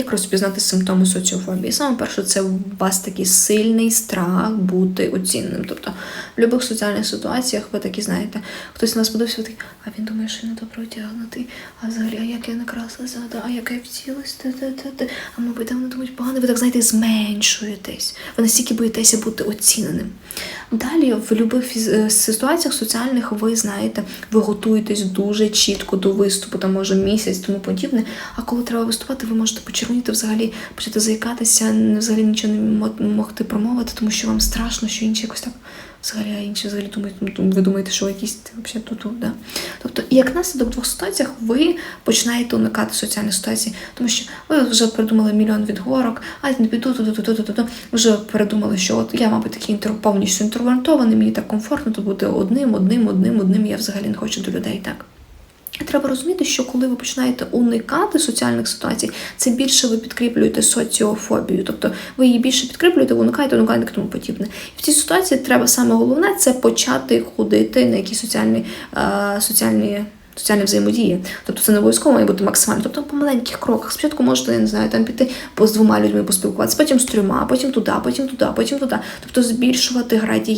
Як розпізнати симптоми соціофобії? Саме перше, це у вас такий сильний страх бути оцінним. Тобто в будь-яких соціальних ситуаціях ви такі знаєте, хтось на вас подивився, ви такий, а він думає, що я недобре одягнутий, а взагалі, а як я накрасилася, а як я втілась, а мабуть, там вони думають погано, ви так знаєте, зменшуєтесь. Ви настільки боїтеся бути оціненим. Далі, в будь-яких е, ситуаціях соціальних ви знаєте, ви готуєтесь дуже чітко до виступу, там може місяць, тому подібне. А коли треба виступати, ви можете почервоніти взагалі, почати заїкатися, взагалі нічого не могти промовити, тому що вам страшно, що інші якось так. Взагалі, а інші взагалі думають, ну, ви думаєте, що якісь взагалі тут, да? Тобто, як наслідок двох ситуаціях ви починаєте уникати соціальних ситуацій, тому що ви вже придумали мільйон відговорок, а не піду туди, туди, туди, туди. Вже передумали, що от я, мабуть, такий інтро, повністю інтровертований, мені так комфортно тут бути одним, одним, одним, одним. Я взагалі не хочу до людей так. І Треба розуміти, що коли ви починаєте уникати соціальних ситуацій, це більше ви підкріплюєте соціофобію. Тобто ви її більше підкріплюєте, уникаєте, уникаєте тому подібне. І в цій ситуації треба саме головне це почати ходити на якісь соціальні, е, соціальні. Соціальні взаємодії, тобто це не обов'язково має бути максимально. Тобто по маленьких кроках. Спочатку можете, я не знаю, там піти по з двома людьми поспілкуватися, потім з трьома, потім туди, потім туди, потім туди. Тобто збільшувати градієнт.